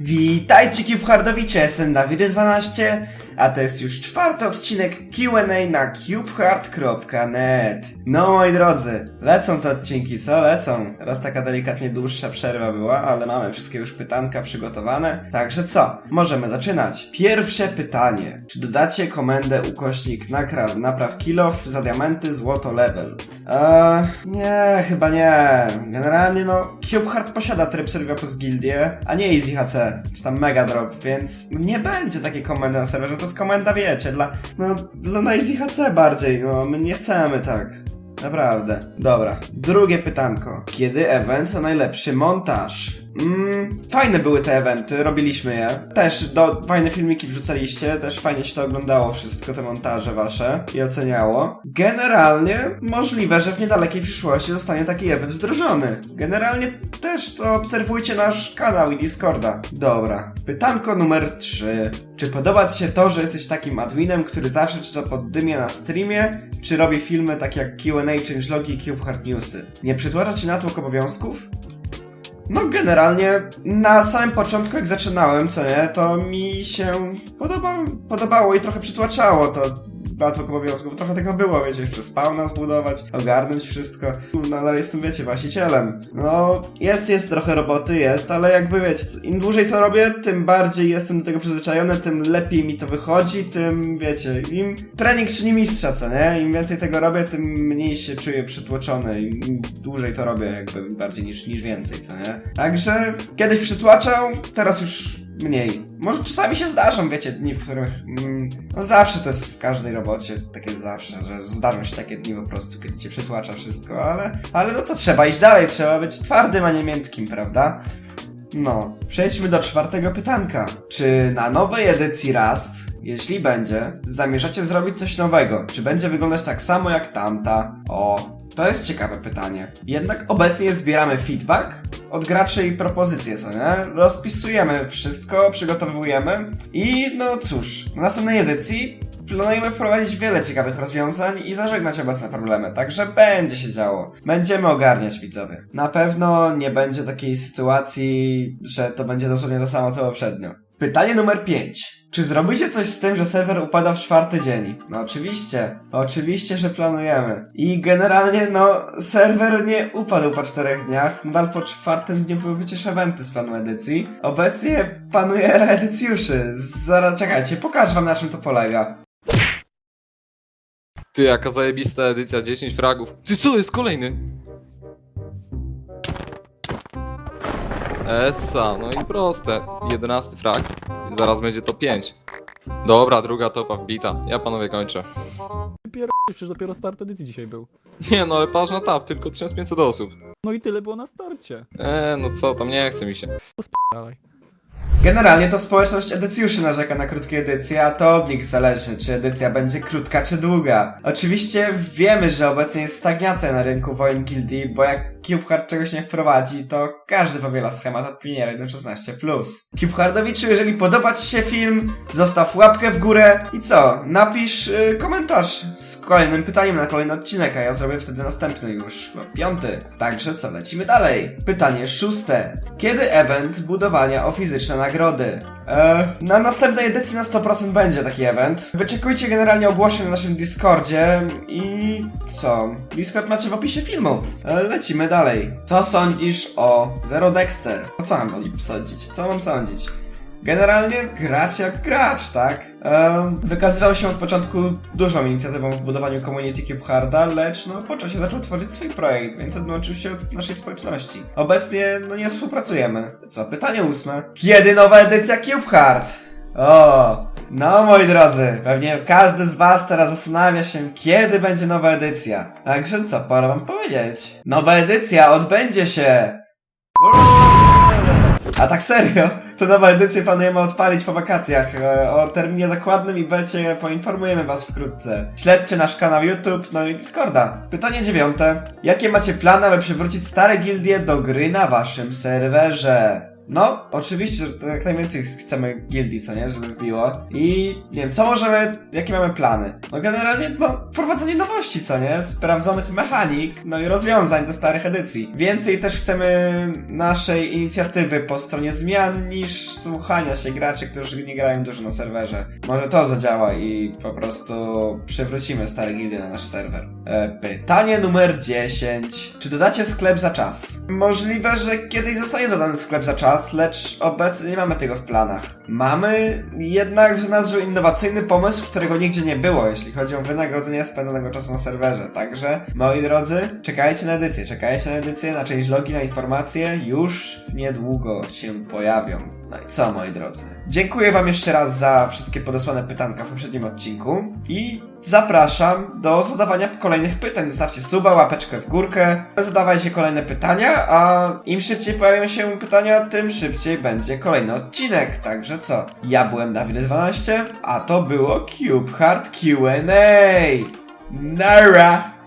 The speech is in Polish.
Witajcie CubeHardowicze, jestem Dawid12, a to jest już czwarty odcinek Q&A na cubehard.net. No moi drodzy, lecą te odcinki, co? Lecą. Raz taka delikatnie dłuższa przerwa była, ale mamy wszystkie już pytanka przygotowane. Także co? Możemy zaczynać. Pierwsze pytanie. Czy dodacie komendę ukośnik nakraw, napraw kilof za diamenty złoto level? Eee, nie, chyba nie. Generalnie no, CubeHard posiada tryb serwera plus gildię, a nie Easy HC, czy tam Mega Drop, więc nie będzie takiej komendy na serwerze, to jest komenda, wiecie, dla, no, dla na Easy HC bardziej, no, my nie chcemy tak. Naprawdę. Dobra. Drugie pytanko. Kiedy event to najlepszy montaż? Mm, fajne były te eventy, robiliśmy je. Też do, fajne filmiki wrzucaliście, też fajnie się to oglądało wszystko, te montaże wasze i oceniało. Generalnie możliwe, że w niedalekiej przyszłości zostanie taki event wdrożony. Generalnie też to obserwujcie nasz kanał i Discorda. Dobra. Pytanko numer 3. Czy podoba Ci się to, że jesteś takim adminem, który zawsze czyta poddymie na streamie, czy robi filmy takie jak Q&A, changelogi i Cube Hard Newsy? Nie przytłacza Ci natłok obowiązków? No, generalnie na samym początku, jak zaczynałem, co nie, to mi się podoba, podobało i trochę przytłaczało to natłok obowiązków. Trochę tego było, wiecie, jeszcze spawna zbudować, ogarnąć wszystko. Ale jestem, wiecie, właścicielem. No, jest, jest trochę roboty, jest, ale jakby, wiecie, im dłużej to robię, tym bardziej jestem do tego przyzwyczajony, tym lepiej mi to wychodzi, tym, wiecie, im trening czyni mistrza, co nie? Im więcej tego robię, tym mniej się czuję przytłoczony, im dłużej to robię, jakby bardziej niż, niż więcej, co nie? Także kiedyś przytłaczał, teraz już mniej. Może czasami się zdarzą, wiecie, dni, w których. Mm, no zawsze to jest w każdej robocie, takie zawsze, że zdarzą się takie dni po prostu, kiedy cię przytłacza wszystko, ale. Ale no co trzeba iść dalej, trzeba być twardym, a nie miętkim, prawda? No, przejdźmy do czwartego pytanka. Czy na nowej edycji Rust, jeśli będzie, zamierzacie zrobić coś nowego? Czy będzie wyglądać tak samo jak tamta? O, to jest ciekawe pytanie. Jednak obecnie zbieramy feedback od graczy i propozycje, co nie? Rozpisujemy wszystko, przygotowujemy i no cóż, w następnej edycji planujemy wprowadzić wiele ciekawych rozwiązań i zażegnać obecne problemy, także będzie się działo. Będziemy ogarniać widzowie. Na pewno nie będzie takiej sytuacji, że to będzie dosłownie to samo co poprzednio. Pytanie numer 5. Czy zrobicie coś z tym, że serwer upada w czwarty dzień? No oczywiście. Oczywiście, że planujemy. I generalnie, no, serwer nie upadł po czterech dniach. Nadal po czwartym dniu były przecież eventy z planu edycji. Obecnie panuje era edycjuszy. Zaraz, czekajcie, pokażę wam na czym to polega. Ty, jaka zajebista edycja, 10 fragów. Ty co, jest kolejny? Essa, no i proste. 11 frag. Zaraz będzie to 5. Dobra, druga topa wbita. Ja panowie kończę. Pier... przecież dopiero start edycji dzisiaj był. Nie no, ale patrz na tap, tylko 1500 osób. No i tyle było na starcie. Eee, no co tam, nie chce mi się. Dalej. Generalnie to społeczność edycjuszy narzeka na krótkie edycje, a to od nich zależy, czy edycja będzie krótka czy długa. Oczywiście wiemy, że obecnie jest stagnacja na rynku wojen gildii, bo jak CubeHard czegoś nie wprowadzi, to każdy powiela schemat od Piniera 1.16+. CubeHardowiczu, jeżeli podoba Ci się film, zostaw łapkę w górę i co? Napisz y, komentarz z kolejnym pytaniem na kolejny odcinek, a ja zrobię wtedy następny już, no, piąty. Także co, lecimy dalej. Pytanie szóste. Kiedy event budowania o fizyczne nagrody? E, na następnej edycji na 100% będzie taki event. Wyczekujcie generalnie ogłoszeń na naszym Discordzie i co? Discord macie w opisie filmu. E, lecimy dalej. Co sądzisz o Zero Dexter? Co mam o nim sądzić? Co mam sądzić? Generalnie gracz jak gracz, tak? Wykazywał się od początku dużą inicjatywą w budowaniu community CubeHarda, lecz no po czasie zaczął tworzyć swój projekt, więc odłączył się od naszej społeczności. Obecnie no nie współpracujemy. Co? Pytanie ósme. Kiedy nowa edycja CubeHard? O, no moi drodzy, pewnie każdy z was teraz zastanawia się, kiedy będzie nowa edycja. Także co, pora wam powiedzieć. Nowa edycja odbędzie się a tak serio, to nowa edycję planujemy odpalić po wakacjach. E, O terminie dokładnym i becie poinformujemy was wkrótce. Śledźcie nasz kanał YouTube, no i Discorda. Pytanie dziewiąte. Jakie macie plany, aby przywrócić stare gildie do gry na waszym serwerze? No, oczywiście, że to jak najwięcej chcemy gildii, co nie, żeby wbiło. I nie wiem, co możemy, jakie mamy plany? No generalnie, no, wprowadzenie nowości, co nie? Sprawdzonych mechanik, no i rozwiązań ze starych edycji. Więcej też chcemy naszej inicjatywy po stronie zmian niż słuchania się graczy, którzy nie grają dużo na serwerze. Może to zadziała i po prostu przywrócimy stare gildie na nasz serwer. E, pytanie numer 10. Czy dodacie sklep za czas? Możliwe, że kiedyś zostanie dodany sklep za czas, lecz obecnie nie mamy tego w planach. Mamy jednak w nazwie innowacyjny pomysł, którego nigdzie nie było, jeśli chodzi o wynagrodzenie spędzonego czasu na serwerze. Także, moi drodzy, czekajcie na edycję, czekajcie na edycję, na część logi, na informacje, już niedługo się pojawią. No i co, moi drodzy? Dziękuję Wam jeszcze raz za wszystkie podesłane pytanka w poprzednim odcinku i zapraszam do zadawania kolejnych pytań. Zostawcie suba, łapeczkę w górkę, zadawajcie kolejne pytania, a im szybciej pojawią się pytania, tym szybciej będzie kolejny odcinek. Także co? Ja byłem Dawid12, a to było Cube Hard Q&A. Nara!